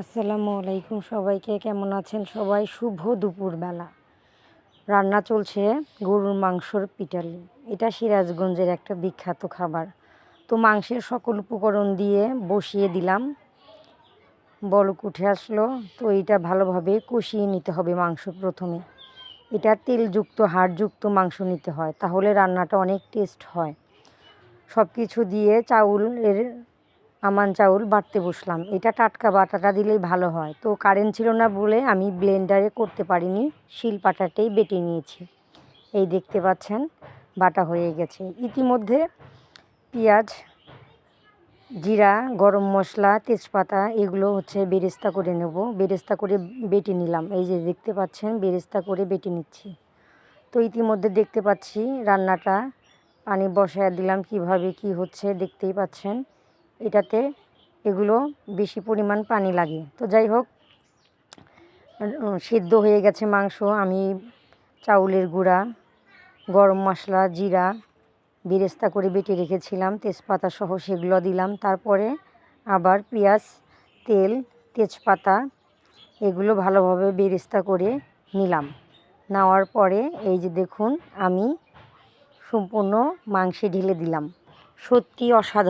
আসসালামু আলাইকুম সবাইকে, কেমন আছেন সবাই? শুভ দুপুরবেলা। রান্না চলছে গরুর মাংসর পিটালি এটা সিরাজগঞ্জের একটা বিখ্যাত খাবার। তো মাংসের সকল উপকরণ দিয়ে বসিয়ে দিলাম। বলক উঠে আসলো। তো এটা ভালোভাবে কষিয়ে নিতে হবে মাংস প্রথমে। এটা তেলযুক্ত, হাড়যুক্ত মাংস নিতে হয়, তাহলে রান্নাটা অনেক টেস্ট হয়। সব কিছু দিয়ে চাউলের আমান চাউল বাটতে বসলাম। এটা টাটকা বাটাটা দিলেই ভালো হয়। তো কারেন্ট ছিল না বলে আমি ব্লেন্ডারে করতে পারিনি, শিল পাটাতেই বেটে নিয়েছি। এই দেখতে পাচ্ছেন, বাটা হয়ে গেছে। ইতিমধ্যে পেঁয়াজ, জিরা, গরম মশলা, তেজপাতা, এগুলো হচ্ছে বেরেস্তা করে নেব। বেরেস্তা করে বেটে নিলাম। এই যে দেখতে পাচ্ছেন, বেরেস্তা করে বেটে নিচ্ছি। তো ইতিমধ্যে দেখতে পাচ্ছি রান্নাটা। পানি বসায় দিলাম কীভাবে, কি হচ্ছে দেখতেই পাচ্ছেন। এটাতে এগুলো বেশি পরিমাণ পানি লাগে। তো যাই হোক সিদ্ধ হয়ে গেছে মাংস। আমি চাউলের গুঁড়া, গরম মশলা, জিরা বেরেস্তা করে বেটে রেখেছিলাম, তেজপাতা সহ সেগুলো দিলাম। তারপরে আবার পেঁয়াজ, তেল, তেজপাতা এগুলো ভালোভাবে বেরেস্তা করে নিলাম। নেওয়ার পরে এই যে দেখুন, আমি সম্পূর্ণ মাংসে ঢেলে দিলাম। সত্যি অসাধারণ।